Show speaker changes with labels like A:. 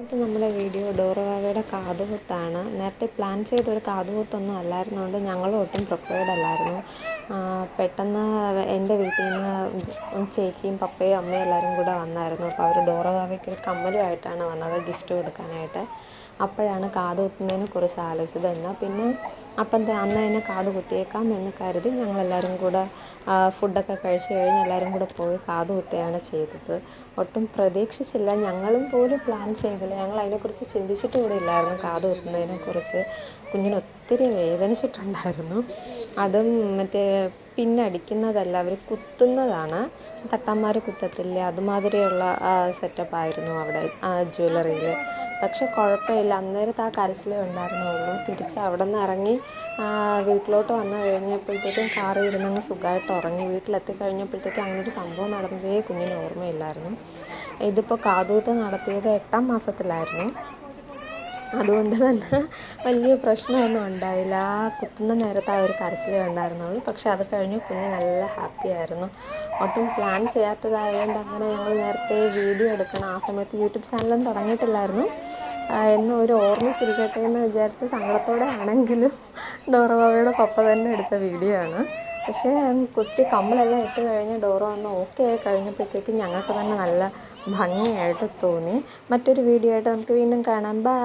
A: ഇത് നമ്മുടെ വീഡിയോ ഡോറവാവയുടെ കാതുകുത്താണ്. നേരത്തെ പ്ലാൻ ചെയ്തൊരു കാതുകുത്തൊന്നും അല്ലായിരുന്നുകൊണ്ട് ഞങ്ങളും ഒട്ടും പ്രിപ്പയർഡ് അല്ലായിരുന്നു. പെട്ടെന്ന് എന്റെ വീട്ടിൽ നിന്ന് ചേച്ചിയും പപ്പയും അമ്മയും എല്ലാവരും കൂടെ വന്നായിരുന്നു. അപ്പോൾ അവർ ഡോറബാബയ്ക്ക് ഒരു കമ്മലുമായിട്ടാണ് വന്നത് ഗിഫ്റ്റ് കൊടുക്കാനായിട്ട്. അപ്പോഴാണ് കാത് കുത്തുന്നതിനെ കുറിച്ച് ആലോചിച്ചത് എന്നാൽ പിന്നെ അപ്പം അന്ന് തന്നെ കാത് കുത്തിയേക്കാം എന്ന് കരുതി ഞങ്ങളെല്ലാവരും കൂടെ ഫുഡൊക്കെ കഴിച്ച് കഴിഞ്ഞ് എല്ലാവരും കൂടെ പോയി കാത് കുത്തുകയാണ് ചെയ്തത്. ഒട്ടും പ്രതീക്ഷിച്ചില്ല. ഞങ്ങളും പോലും പ്ലാൻ ചെയ്തില്ല. ഞങ്ങൾ അതിനെക്കുറിച്ച് ചിന്തിച്ചിട്ട് കൂടെ ഇല്ലായിരുന്നു. കാത് കുത്തുന്നതിനെക്കുറിച്ച് കുഞ്ഞിന് ഒത്തിരി വേദനിച്ചിട്ടുണ്ടായിരുന്നു. അതും മറ്റേ പിന്നടിക്കുന്നതല്ല അവർ കുത്തുന്നതാണ്. തട്ടന്മാർ കുത്തത്തില്ലേ അതുമാതിരിയുള്ള സെറ്റപ്പായിരുന്നു അവിടെ ആ ജ്വല്ലറിയിൽ പക്ഷെ കുഴപ്പമില്ല അന്നേരത്ത് ആ കരച്ചിലേ ഉണ്ടായിരുന്നുള്ളൂ. തിരിച്ച് അവിടെ നിന്ന് ഇറങ്ങി വീട്ടിലോട്ട് വന്നു കഴിഞ്ഞപ്പോഴത്തേക്കും കാറിൽ ഇരുന്നങ്ങ് സുഖമായിട്ട് ഉറങ്ങി. വീട്ടിലെത്തി കഴിഞ്ഞപ്പോഴത്തേക്കും അങ്ങനെ ഒരു സംഭവം നടന്നതേ കുഞ്ഞിന് ഓർമ്മയില്ലായിരുന്നു. ഇതിപ്പോൾ കാതൂത്ത് നടത്തിയത് എട്ടാം മാസത്തിലായിരുന്നു. അതുകൊണ്ട് തന്നെ വലിയ പ്രശ്നമൊന്നും ഉണ്ടായില്ല. ആ കുത്തുന്ന നേരത്ത് ആ ഒരു കരച്ചിലേ ഉണ്ടായിരുന്നുള്ളൂ. പക്ഷെ അത് കഴിഞ്ഞ് കുഞ്ഞ് നല്ല ഹാപ്പി ആയിരുന്നു. ഒട്ടും പ്ലാൻ ചെയ്യാത്തതായതുകൊണ്ട് അങ്ങനെ ഞങ്ങൾ നേരത്തെ വീഡിയോ എടുക്കണം. ആ സമയത്ത് യൂട്യൂബ് ചാനലും തുടങ്ങിയിട്ടില്ലായിരുന്നു. എന്ന് ഒരു തിരിക്കട്ടെ എന്ന് വിചാരിച്ച് സങ്കടത്തോടെ ആണെങ്കിലും ഡോറബാബയുടെ പപ്പ തന്നെ എടുത്ത വീഡിയോ ആണ്. പക്ഷേ കുത്തി കമ്മലെല്ലാം ഇട്ട് കഴിഞ്ഞ് ഡോറ വന്ന് ഓക്കെ ആയി കഴിഞ്ഞപ്പോഴത്തേക്കും ഞങ്ങൾക്ക് തന്നെ നല്ല ഭംഗിയായിട്ട് തോന്നി. മറ്റൊരു വീഡിയോ ആയിട്ട് നമുക്ക് വീണ്ടും കാണാം. ബൈ